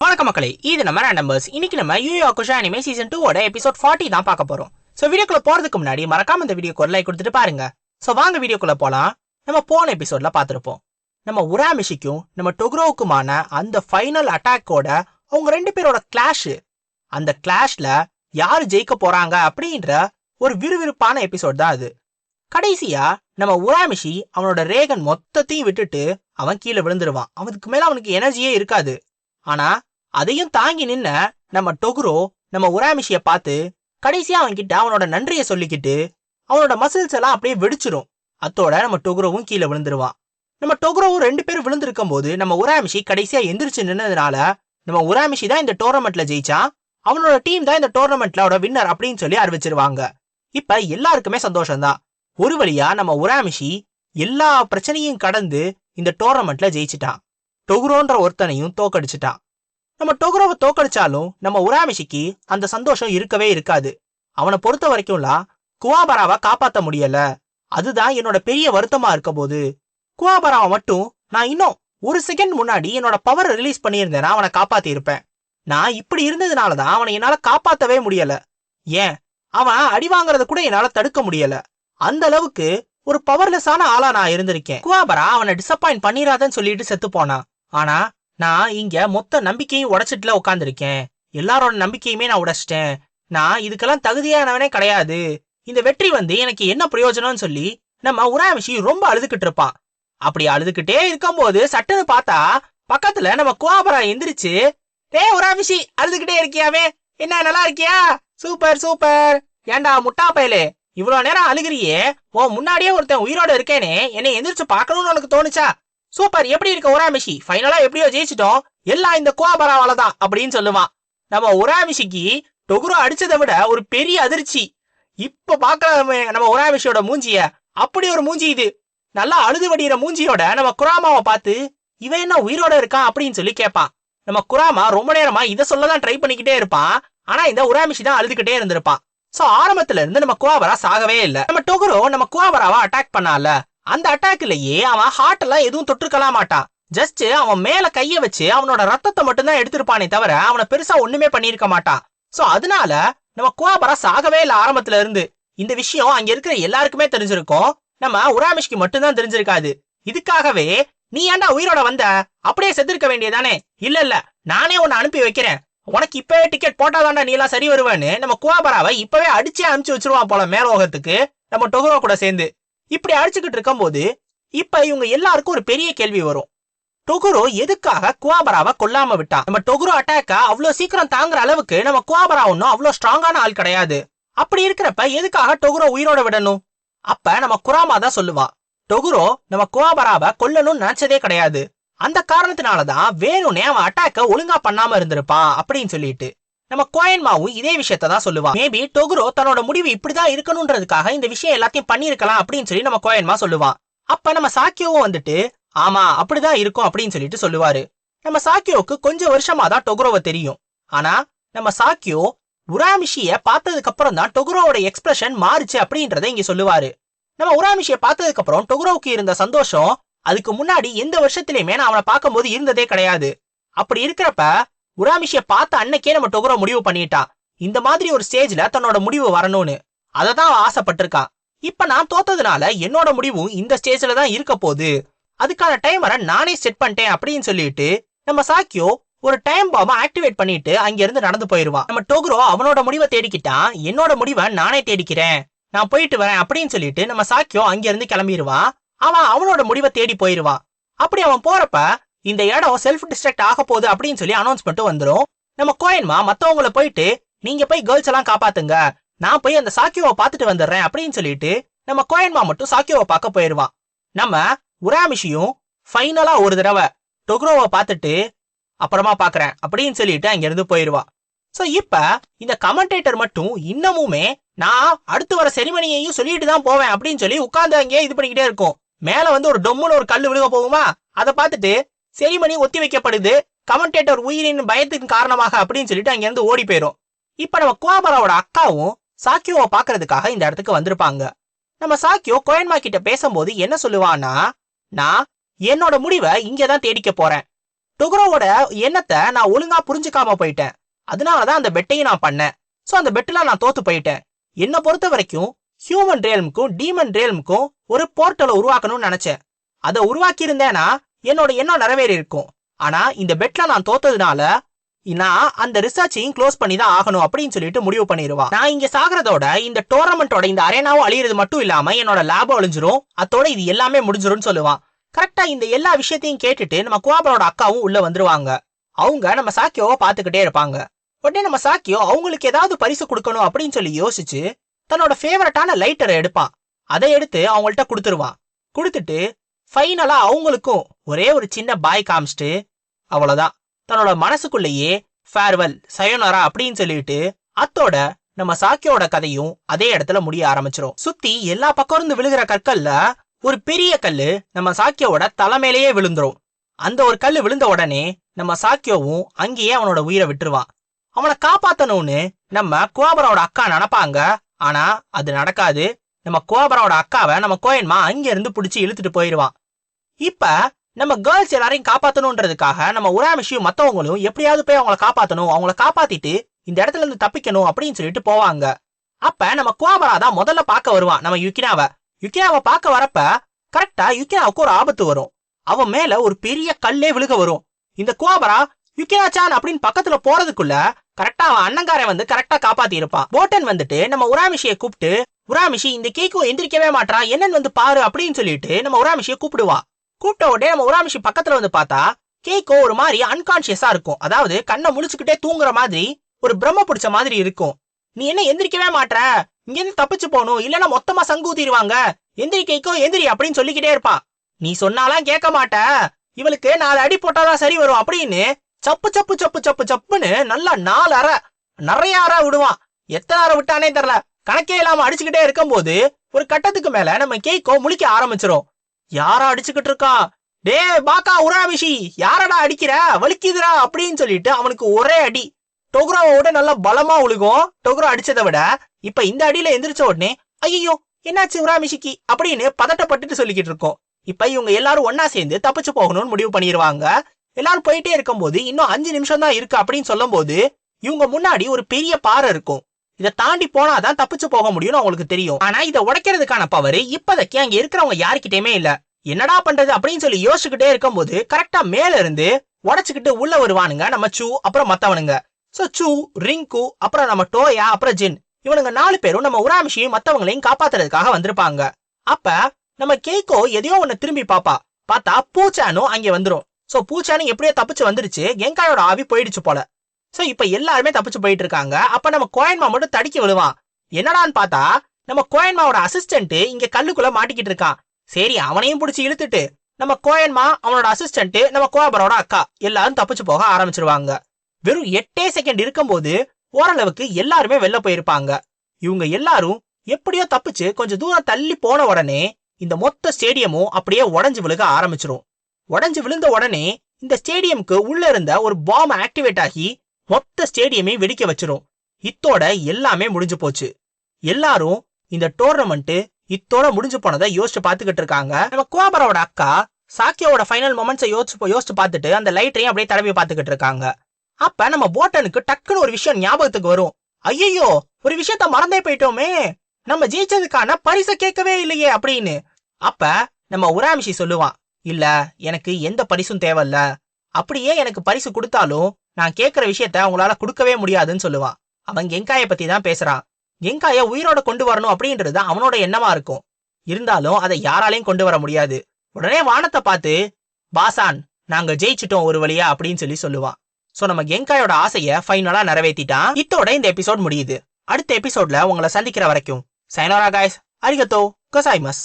வணக்க மக்களே இது நம்ம நம்பர்ஸ் இன்னைக்கு நம்ம யூ குஷா அனிமே சீசன் டூவோட எபிசோட் ஃபார்ட்டி தான் பார்க்க போறோம். சோ வீடியோக்குள்ள போறதுக்கு முன்னாடி மறக்காம இந்த வீடியோக்கு ஒரு லைக் கொடுத்துட்டு பாருங்க. சோ வாங்க வீடியோக்குள்ள போலாம். நம்ம போன எபிசோட்ல பார்த்துருப்போம். நம்ம உராமிஷிக்கும் நம்ம டொக்ரோவுக்குமான அந்த ஃபைனல் அட்டாக்கோட அவங்க ரெண்டு பேரோட கிளாஷ் அந்த கிளாஷ்ல யாரு ஜெயிக்க போறாங்க அப்படின்ற ஒரு விறுவிறுப்பான எபிசோட் தான் அது. கடைசியா நம்ம உராமிஷி அவனோட ரேகன் மொத்தத்தையும் விட்டுட்டு அவன் கீழே விழுந்துருவான். அவனுக்கு மேல அவனுக்கு எனர்ஜியே இருக்காது. ஆனா அதையும் தாங்கி நின்ன நம்ம டொகுரோ நம்ம உராமிஷிய பார்த்து கடைசியா அவன்கிட்ட அவனோட நன்றிய சொல்லிக்கிட்டு அவனோட மசில்ஸ் எல்லாம் அப்படியே வெடிச்சிரும். அத்தோட நம்ம டொகுரோவும் கீழே விழுந்துருவான். நம்ம டொகுரோவும் ரெண்டு பேரும் விழுந்திருக்கும் போது நம்ம உராமிஷி கடைசியா எந்திரிச்சு நின்னதுனால நம்ம உராமிஷி தான் இந்த டோர்னமெண்ட்ல ஜெயிச்சான் அவனோட டீம் தான் இந்த டோர்னமெண்ட்லோட வின்னர் அப்படின்னு சொல்லி அறிவிச்சிருவாங்க. இப்ப எல்லாருக்குமே சந்தோஷம்தான். ஒரு வழியா நம்ம உராமிஷி எல்லா பிரச்சனையும் கடந்து இந்த டோர்னமெண்ட்ல ஜெயிச்சிட்டான். டொகுரோன்ற ஒருத்தனையும் தோக்கடிச்சிட்டான் நம்ம டொகுரோவை தோக்கடிச்சாலும் நம்ம உராமிஷிக்கு அந்த சந்தோஷம் இருக்கவே இருக்காது. அவனை பொறுத்த வரைக்கும்லாம் குவாபராவை காப்பாத்த முடியல. அதுதான் என்னோட பெரிய வருத்தமா இருக்க போது குவாபராவை மட்டும் நான் இன்னும் ஒரு செகண்ட் முன்னாடி என்னோட பவர் ரிலீஸ் பண்ணியிருந்தேன் அவனை காப்பாத்தி இருப்பேன் நான் இப்படி இருந்ததுனால தான் அவனை என்னால காப்பாத்தவே முடியல. ஏன்? அவன் அடி வாங்குறத கூட என்னால தடுக்க முடியல. அந்த அளவுக்கு ஒரு பவர்லெஸ்ஸான ஆளா நான் இருந்திருக்கேன். குவாபரா அவனை டிசப்பாயிண்ட் பண்ணிராதன்னு சொல்லிட்டு செத்து போனான். ஆனா நான் இங்க மொத்த நம்பிக்கையும் உடைச்சிட்டுல உட்காந்துருக்கேன் எல்லாரோட நம்பிக்கையுமே நான் உடைச்சிட்டேன். நான் இதுக்கெல்லாம் தகுதியானவனே கிடையாது. இந்த வெற்றி வந்து எனக்கு என்ன பிரயோஜனம்னு சொல்லி நம்ம உராமிஷி ரொம்ப அழுதுகிட்டு இருப்பான் அப்படி அழுதுகிட்டே இருக்கும்போது சட்டுன்னு பார்த்தா பக்கத்துல நம்ம குவாபரா எந்திரிச்சு டே உராமிஷி அழுதுகிட்டே இருக்கியாவே? என்ன நல்லா இருக்கியா? Super super. ஏன்டா முட்டா பயலே? இவ்வளவு நேரம் அழுகிறியே? உன் முன்னாடியே ஒருத்தன் உயிரோட இருக்கேனே. என்னை எந்திரிச்சு பார்க்கணும்னு உனக்கு தோணுச்சா? சூப்பர் எப்படி இருக்க உராமிஷி? ஃபைனலா எப்படியோ ஜெயிச்சிட்டோம். எல்லாம் இந்த கோபராவால தான் அப்படின்னு சொல்லுவான். நம்ம உராமிஷிக்கு டொகுரோ அடிச்சதை விட ஒரு பெரிய அதிர்ச்சி. இப்ப பாக்குற நம்ம- உராமிஷியோட மூஞ்சிய அப்படி ஒரு மூஞ்சி இது. நல்லா அழுது வடிகிற மூஞ்சியோட நம்ம குராமாவை பார்த்து இவன் என்ன உயிரோட இருக்கான்? அப்படின்னு சொல்லி கேட்பான். நம்ம குராமா ரொம்ப நேரமா இதை சொல்லதான் ட்ரை பண்ணிக்கிட்டே இருப்பான். ஆனா இந்த உராமிஷி தான் அழுதுகிட்டே இருந்திருப்பான். சோ ஆரம்பத்துல இருந்து நம்ம குவாபரா சாகவே இல்ல. நம்ம டொகுரோ நம்ம குவாபராவை அட்டாக் பண்ணால அந்த அட்டாக்லயே அவன் ஹார்ட் எல்லாம் எதுவும் தொற்றுக்கலாம் மாட்டான் ஜஸ்ட் அவன் மேல கைய வச்சு அவனோட ரத்தத்தை மட்டும்தான் எடுத்திருப்பானே தவிர அவனை பெருசா ஒண்ணுமே பண்ணியிருக்க மாட்டான் சோ அதனால நம்ம குவாபரா சாகவே இல்ல ஆரம்பத்துல இருந்து. இந்த விஷயம் அங்க இருக்கிற எல்லாருக்குமே தெரிஞ்சிருக்கும். நம்ம உராமிஷ்க்கு மட்டும்தான் தெரிஞ்சிருக்காது. இதுக்காகவே நீ ஏன்டா உயிரோட வந்த? அப்படியே செத்துருக்க வேண்டியதானே இல்ல இல்ல. நானே உன்னை அனுப்பி வைக்கிறேன். உனக்கு இப்பவே டிக்கெட் போட்டாதான்டா நீ எல்லாம் சரி வருவேன்னு நம்ம குவாபராவை இப்பவே அடிச்சே அனுப்பிச்சு வச்சிருவான் போல மேலோகத்துக்கு. நம்ம டொகுரோ கூட சேர்ந்து. இப்படி அடிச்சுக்கிட்டு இருக்கும்போது இப்ப இவங்க எல்லாருக்கும் ஒரு பெரிய கேள்வி வரும். டொகுரோ எதுக்காக குவாபராவை கொல்லாம விட்டான் நம்ம டொகுரோ அட்டாக்க அவ்வளவு சீக்கிரம் தாங்குற அளவுக்கு நம்ம குவாபரா ஒன்னும் அவ்வளவு ஸ்ட்ராங்கான ஆள் கிடையாது. அப்படி இருக்கிறப்ப எதுக்காக டொகுரோ உயிரோட விடணும்? அப்ப நம்ம குராமா தான் சொல்லுவா டொகுரோ நம்ம குவாபராவை கொல்லணும்னு நினைச்சதே கிடையாது. அந்த காரணத்தினாலதான் வேணும்னே அவன் அட்டாக்க ஒழுங்கா பண்ணாம இருந்திருப்பான் அப்படின்னு சொல்லிட்டு. நம்ம கோயன்மாவும் இதே விஷயத்த தான் சொல்லுவான் மேபி டொகுரோ தன்னோட முடிவு இப்படிதான் இருக்கணும்ன்றதுக்காக இந்த விஷயம் எல்லாத்தையும் பண்ணிருக்கலாம் அப்படின்னு சொல்லி நம்ம கோயன்மா சொல்லுவான் அப்ப நம்ம சாக்கியோவும் வந்துட்டு ஆமா அப்படிதான் இருக்கும் அப்படின்னு சொல்லிட்டு சொல்லுவாரு. நம்ம சாக்கியோவுக்கு கொஞ்சம் வருஷமா தான் டொகுரோவை தெரியும். ஆனா நம்ம சாக்கியோ உராமிஷிய பார்த்ததுக்கு அப்புறம் தான் டொகுரோவோட எக்ஸ்பிரஷன் மாறுச்சு அப்படின்றத இங்க சொல்லுவாரு. நம்ம உராமிஷிய பார்த்ததுக்கு அப்புறம் டொகுரோவுக்கு இருந்த சந்தோஷம் அதுக்கு முன்னாடி எந்த வருஷத்திலயுமே நான் அவனை பார்க்கும்போது இருந்ததே கிடையாது. அப்படி இருக்கிறப்ப உராமிஷிய பார்த்த அன்னைக்கே நம்ம டொகுரோ முடிவு பண்ணிட்டான் இந்த மாதிரி ஒரு ஸ்டேஜ்ல தன்னோட முடிவு வரணும்னு. அதை தான் அவன் ஆசைப்பட்டிருக்கான் இப்ப நான் தோத்ததுனால என்னோட முடிவும் இந்த ஸ்டேஜ்ல தான் இருக்க போகுது. அதுக்கான டைமரை நானே செட் பண்ணிட்டேன் அப்படின்னு சொல்லிட்டு நம்ம சாக்கியோ ஒரு டைம் பாம்ப ஆக்டிவேட் பண்ணிட்டு அங்கிருந்து நடந்து போயிருவான் நம்ம டொகுரோ அவனோட முடிவை தேடிக்கிட்டான் என்னோட முடிவை நானே தேடிக்கிறேன். நான் போயிட்டு வரேன் அப்படின்னு சொல்லிட்டு நம்ம சாக்கியோ அங்கிருந்து கிளம்பிடுவான் அவன் அவனோட முடிவை தேடி போயிருவான் அப்படி அவன் போறப்ப இந்த இடம் செல்ஃப் டிஸ்ட்ரக்ட் ஆக போகுது அப்படின்னு சொல்லி அனௌன்ஸ்மெண்ட்டும் வந்துரும். நம்ம கோயன்மா மத்தவங்கள போயிட்டு நீங்க போய் கேர்ள்ஸ் எல்லாம் காப்பாத்துங்க. நான் போய் அந்த சாக்கியோவை பார்த்துட்டு வந்துடுறேன் அப்படின்னு சொல்லிட்டு நம்ம கோயன்மா மட்டும் சாக்கியோவை பார்க்க போயிடுவான் நம்ம உராமிஷியும் ஃபைனலா ஒரு தடவை டொக்ரோவை பார்த்துட்டு அப்புறமா பாக்குறேன் அப்படின்னு சொல்லிட்டு அங்க இருந்து போயிருவா சோ இப்ப இந்த கமெண்டேட்டர் மட்டும் இன்னமுமே நான் அடுத்து வர செரிமனியையும் சொல்லிட்டு தான் போவேன் அப்படின்னு சொல்லி உட்காந்து அங்கேயே இது பண்ணிக்கிட்டே இருக்கும். மேல வந்து ஒரு டொம்முன்னு ஒரு கல் விழுக போகுமா? அதை பார்த்துட்டு செரிமனி ஒத்தி வைக்கப்படுது கமெண்டேட்டர் உயிரின் பயத்தின் காரணமாக அப்படின்னு சொல்லிட்டு அங்க இருந்து ஓடி போயிரும். இப்ப நம்ம குவாபராவோட அக்காவும் சாக்கியோவை பாக்குறதுக்காக இந்த இடத்துக்கு வந்திருப்பாங்க. நம்ம சாக்கியோ கோயன்மா கிட்ட பேசும்போது என்ன சொல்லுவான்னா நான் என்னோட முடிவை இங்க தான் தேடிக்க போறேன். டொகுரோவோட எண்ணத்தை நான் ஒழுங்கா புரிஞ்சுக்காம போயிட்டேன். அதனாலதான் அந்த பெட்டையும் நான் பண்ணேன். சோ அந்த பெட்ல நான் தோத்து போயிட்டேன். என்ன பொறுத்த வரைக்கும் ஹியூமன் ரேல்முக்கும் டீமன் ரேல்முக்கும் ஒரு போர்ட்டலை உருவாக்கணும்னு நினைச்சேன். அதை உருவாக்கி இருந்தேன்னா என்னோட எண்ணம் நிறைவேறி இருக்கும் ஆனா இந்த பெட்ல நான் தோத்ததுனால நான் அந்த ரிசர்ச்சையும் க்ளோஸ் பண்ணி தான் ஆகணும் அப்படின்னு சொல்லிட்டு முடிவு பண்ணிடுவா நான் இங்க சாகிறதோட இந்த டோர்னமெண்டோட இந்த அரேனாவும் அழியிறது மட்டும் இல்லாம என்னோட லேபும் அழிஞ்சிரும். அத்தோட இது எல்லாமே முடிஞ்சிரும்னு சொல்லுவான் கரெக்டா இந்த எல்லா விஷயத்தையும் கேட்டுட்டு நம்ம குவாபரோட அக்காவும் உள்ள வந்துருவாங்க. அவங்க நம்ம சாக்கியோவை பாத்துக்கிட்டே இருப்பாங்க. உடனே நம்ம சாக்கியோ அவங்களுக்கு ஏதாவது பரிசு கொடுக்கணும் அப்படின்னு சொல்லி யோசிச்சு தன்னோட ஃபேவரட்டான லைட்டரை எடுப்பான் அதை எடுத்து அவங்கள்ட்ட கொடுத்துருவான் கொடுத்துட்டு ஃபைனலா அவங்களுக்கும் ஒரே ஒரு சின்ன பாய் காமிச்சிட்டு அவ்வளவுதான். தன்னோட மனசுக்குள்ளேயே ஃபேர்வெல் சயோனரா அப்படின்னு சொல்லிட்டு அத்தோட நம்ம சாக்கியோட கதையும் அதே இடத்துல முடிய ஆரம்பிச்சிரும். சுத்தி எல்லா பக்கம் இருந்து விழுகிற கற்கள்ல ஒரு பெரிய கல்லு நம்ம சாக்கியோட தலைமையிலேயே விழுந்துரும். அந்த ஒரு கல்லு விழுந்த உடனே நம்ம சாக்கியோவும் அங்கேயே அவனோட உயிரை விட்டுருவான். அவனை காப்பாத்தணும்னு நம்ம குவாபரோட அக்கா நினைப்பாங்க. ஆனா அது நடக்காது. நம்ம குவாபரோட அக்காவை நம்ம கோயன்மா அங்கிருந்து பிடிச்சி இழுத்துட்டு போயிருவான். இப்ப நம்ம கேர்ள்ஸ் எல்லாரையும் காப்பாத்தணுன்றதுக்காக நம்ம உராமிஷியும் மத்தவங்களும் எப்படியாவது போய் அவங்கள காப்பாத்தணும் அவங்கள காப்பாத்திட்டு இந்த இடத்துல இருந்து தப்பிக்கணும் அப்படின்னு சொல்லிட்டு போவாங்க. அப்ப நம்ம குவாபரா தான் முதல்ல பார்க்க வருவான் நம்ம யுக்கினாவை. யுக்கினாவை பார்க்க வரப்ப கரெக்டா யுக்கினாவுக்கு ஒரு ஆபத்து வரும். அவன் மேல ஒரு பெரிய கல்லே விழுக வரும். இந்த குவாபரா யுக்கினா சான் அப்படின்னு பக்கத்துல போறதுக்குள்ள கரெக்டா அவன் அண்ணங்காரன் வந்து கரெக்டா காப்பாத்தி இருப்பான் போட்டன் வந்துட்டு நம்ம உராமிஷியை கூப்பிட்டு உராமிஷி இந்த கேக்கும் எந்திரிக்கவே மாட்டான் என்னன்னு வந்து பாரு அப்படின்னு சொல்லிட்டு நம்ம உராமிஷியை கூப்பிடுவா. கூப்பிட்ட உடனே நம்ம உராமிஷி பக்கத்துல வந்து பார்த்தா கேக்கோ ஒரு மாதிரி அன்கான்சியஸா இருக்கும். அதாவது கண்ணை முழிச்சுக்கிட்டே தூங்குற மாதிரி ஒரு பிரம்ம பிடிச்ச மாதிரி இருக்கும். நீ என்ன எந்திரிக்கவே மாட்ற? இங்க இருந்து தப்பிச்சு போகணும். இல்லன்னா மொத்தமா சங்கூதிருவாங்க எந்திரி கேக்கோ எந்திரி அப்படின்னு சொல்லிக்கிட்டே இருப்பான் நீ சொன்னாலாம் கேட்க மாட்ட. இவளுக்கு நாலு அடி போட்டாதான் சரி வரும் அப்படின்னு சப்பு சப்பு சப்பு சப்பு சப்புன்னு நல்லா நாலு அரை நிறைய அறை விடுவான். எத்தனை அறை விட்டானே தெரியல. கணக்கே இல்லாம அடிச்சுக்கிட்டே இருக்கும்போது ஒரு கட்டத்துக்கு மேல நம்ம கேக்கோ முழிக்க ஆரம்பிச்சிரும். யாரா அடிச்சுக்கிட்டு இருக்கா? டே பாக்கா உராமிஷி யாரடா அடிக்கிற? வலிக்குதுரா அப்படின்னு சொல்லிட்டு அவனுக்கு ஒரே அடி. டொகுராவை விட நல்லா பலமா உழுகும். டொகுரா அடிச்சதை விட இப்ப இந்த அடியில எந்திரிச்ச உடனே ஐயோ என்னாச்சு உராமிஷிக்கு அப்படின்னு பதட்டப்பட்டுட்டு சொல்லிக்கிட்டு இருக்கோம். இப்ப இவங்க எல்லாரும் ஒன்னா சேர்ந்து தப்பிச்சு போகணும்னு முடிவு பண்ணிடுவாங்க எல்லாரும் போயிட்டே இருக்கும்போது இன்னும் அஞ்சு நிமிஷம் தான் இருக்கு அப்படின்னு சொல்லும் போது இவங்க முன்னாடி ஒரு பெரிய பாறை இருக்கும். இதை தாண்டி போனாதான் தப்பிச்சு போக முடியும்னு அவங்களுக்கு தெரியும். ஆனா இதை உடைக்கிறதுக்கான பவர் இப்போதைக்கு அங்க இருக்கிறவங்க யாருக்கிட்டயுமே இல்ல. என்னடா பண்றது அப்படின்னு சொல்லி யோசிச்சுக்கிட்டே இருக்கும்போது கரெக்டா மேல இருந்து உடைச்சுக்கிட்டு உள்ள வருவானுங்க நம்ம சூ அப்புறம் மத்தவனுங்க. சோ சூ ரிங்கு அப்புறம் நம்ம டோயா அப்புறம் ஜின் இவனுங்க நாலு பேரும் நம்ம உராமிஷியும் மத்தவங்களையும் காப்பாத்துறதுக்காக வந்திருப்பாங்க. அப்ப நம்ம கேக்கோ எதையோ ஒண்ணு திரும்பி பாப்பா. பார்த்தா பூச்சானும் அங்கே வந்துரும். சோ பூச்சானும் எப்படியோ தப்பிச்சு வந்துருச்சு. கெங்காயோட ஆவி போயிடுச்சு போல. சோ இப்ப எல்லாருமே தப்பிச்சு போயிட்டு இருக்காங்க அப்ப நம்ம கோயன்மா மட்டும் தடுக்கி விழுவான். என்னடான்னு பார்த்தா நம்ம கோயன்மாவோட அசிஸ்டன்ட் இங்க கல்லுக்குள்ள மாட்டிக்கிட்டு இருக்கான். சரி அவனையும் பிடிச்சி இழுத்துட்டு நம்ம கோயன்மா அவனோட அசிஸ்டன்ட் நம்ம கோபரோட அக்கா எல்லாரும் தப்பிச்சு போக ஆரம்பிச்சிருவாங்க. வெறும் எட்டே செகண்ட் இருக்கும்போது ஓரளவுக்கு எல்லாருமே வெளில போயிருப்பாங்க. இவங்க எல்லாரும் எப்படியோ தப்பிச்சு கொஞ்சம் தூரம் தள்ளி போன உடனே இந்த மொத்த ஸ்டேடியமும் அப்படியே உடஞ்சு விழுக ஆரம்பிச்சிரும். உடஞ்சு விழுந்த உடனே இந்த ஸ்டேடியம்க்கு உள்ள இருந்த ஒரு பாம் ஆக்டிவேட் ஆகி மொத்த ஸ்டேடியமே வெடிக்க வச்சிரும். இத்தோட எல்லாமே முடிஞ்சு போச்சு. எல்லாரும் இந்த டோர்னமெண்ட் இத்தோட முடிஞ்சு போனதை யோசிச்சு பாத்துக்கிட்டு இருக்காங்க. நம்ம குவாபரோட அக்கா சாக்கியோட ஃபைனல் மொமெண்ட்ஸை யோசிச்சு யோசிச்சு பார்த்துட்டு அந்த லைட்டையும் அப்படியே தடவி பார்த்துக்கிட்டு இருக்காங்க. அப்ப நம்ம போட்டனுக்கு டக்குன்னு ஒரு விஷயம் ஞாபகத்துக்கு வரும். ஐயோ ஒரு விஷயத்த மறந்தே போயிட்டோமே. நம்ம ஜெயிச்சதுக்கான பரிசை கேட்கவே இல்லையே அப்படின்னு. அப்ப நம்ம உராமிஷி சொல்லுவான் இல்ல எனக்கு எந்த பரிசும் தேவையில்ல. அப்படியே எனக்கு பரிசு கொடுத்தாலும் நான் கேட்கிற விஷயத்த உங்களால கொடுக்கவே முடியாதுன்னு சொல்லுவான் அவன் கெங்காய பத்தி தான் பேசுறான் கெங்காய உயிரோட கொண்டு வரணும் அப்படின்றது அவனோட எண்ணமா இருக்கும். இருந்தாலும் அதை யாராலையும் கொண்டு வர முடியாது. உடனே வானத்தை பார்த்து பாசான் நாங்க ஜெயிச்சிட்டோம் ஒரு வழியா அப்படின்னு சொல்லி சொல்லுவான் சோ நம்ம கெங்காயோட ஆசைய ஃபைனலா நிறைவேத்திட்டான் இத்தோட இந்த எபிசோட் முடியுது. அடுத்த எபிசோட்ல உங்களை சந்திக்கிற வரைக்கும் சைனோரா காய்ஸ் அரிகத்தோ கசாய்மஸ்